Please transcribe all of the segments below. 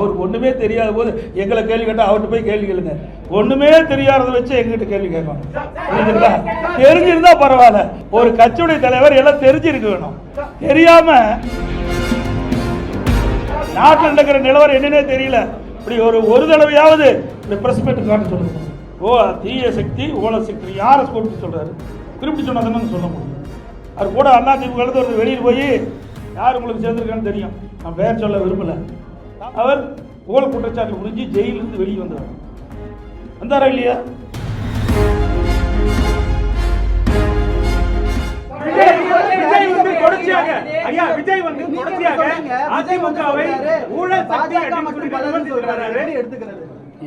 அவருக்கு ஒண்ணுமே தெரியாத போது எங்களை கேள்வி கேட்டா அவர்கிட்ட போய் கேள்வி கேளுங்க. ஒண்ணுமே தெரியாதத வச்சு எங்கிட்ட கேள்வி கேட்கணும். புரியுதுங்களா தெரிஞ்சிருந்தா பரவாயில்ல. ஒரு கட்சியுடைய தலைவர் எல்லாம் தெரிஞ்சிருக்க வேணும். தெரியாம நாட்டில் நடக்கிற நிலவரம் என்னன்னே தெரியல. இப்படி ஒரு ஒரு தடவையாவது இந்த பிரஸ் மீட் காட்ட சொல்லுங்க. ஓ தீய சக்தி ஓல சக்தி யாரை கூப்பிட்டு சொல்றாரு? குறிப்பிட்டு சொன்னதுன்னு சொல்ல முடியும். அவர் கூட அண்ணா திமுக வெளியில் போய் யார் உங்களுக்கு சேர்ந்துருக்கான்னு தெரியும். நான் பேர் சொல்ல விரும்பல. அவர் புகழ் குற்றச்சாட்டு முடிஞ்சு ஜெயிலிருந்து வெளியே வந்தவர் வந்தாரா இல்லையா.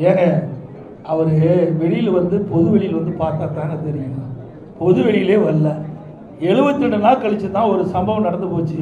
ஏங்க அவர் வெளியில் வந்து பொது வெளியில் வந்து பார்த்தா தானே தெரியும். பொது வெளியிலே வரல. 72 ரெண்டு நாள் கழிச்சு தான் ஒரு சம்பவம் நடந்து போச்சு.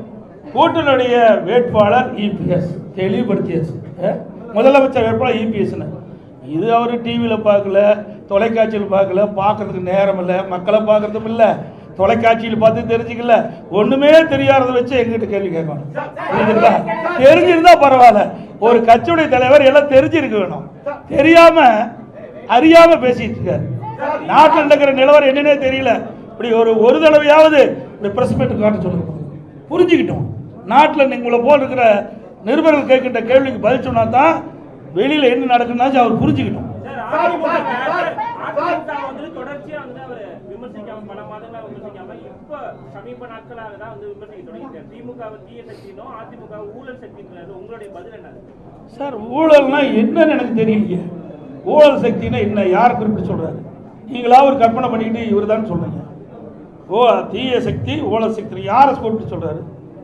கூட்டணியுடைய வேட்பாளர் இபிஎஸ் தெளிவுபடுத்தியாச்சு. முதலமைச்சர் வேட்பாளர் இபிஎஸ்னு இது அவர் டிவியில் பார்க்கல தொலைக்காட்சியில் பார்க்கல பார்க்கறதுக்கு நேரம் இல்லை மக்களை பார்க்கறதும் இல்லை தொலைக்காட்சியில் பார்த்து தெரிஞ்சுக்கல. ஒன்றுமே தெரியாததை வச்சு எங்கிட்ட கேள்வி கேட்கணும். புரியுதுங்களா தெரிஞ்சிருந்தா பரவாயில்ல. ஒரு கட்சியுடைய தலைவர் எல்லாம் தெரிஞ்சிருக்க வேணும். தெரியாம அறியாம பேசிட்டு இருக்காரு. நாட்டில் நடக்கிற நிலவரம் என்னன்னே தெரியல. இப்படி ஒரு ஒரு தடவையாவது இந்த பிரஸ் மீட் காட்ட சொல்லுங்க. புரிஞ்சுக்கிட்டோம். நாட்டில் உங்களை போல் இருக்கிற நிருபர்கள் கேட்கின்ற கேள்விக்கு பதில் சொன்னா தான் வெளியில என்ன நடக்குதுன்னா அவர் புரிஞ்சுக்கிட்டோம். சார், ஊழல்னா என்னன்னு எனக்கு தெரியலையே ஊழல் சக்தினா என்ன? யார் குறிப்பிட்டு சொல்றாரு? நீங்களா ஒரு கற்பனை பண்ணிக்கிட்டு இவர் தான் சொல்றீங்க. ஓ தீய சக்தி ஊழல் சக்தி யாரை கூப்பிட்டு சொல்றாரு?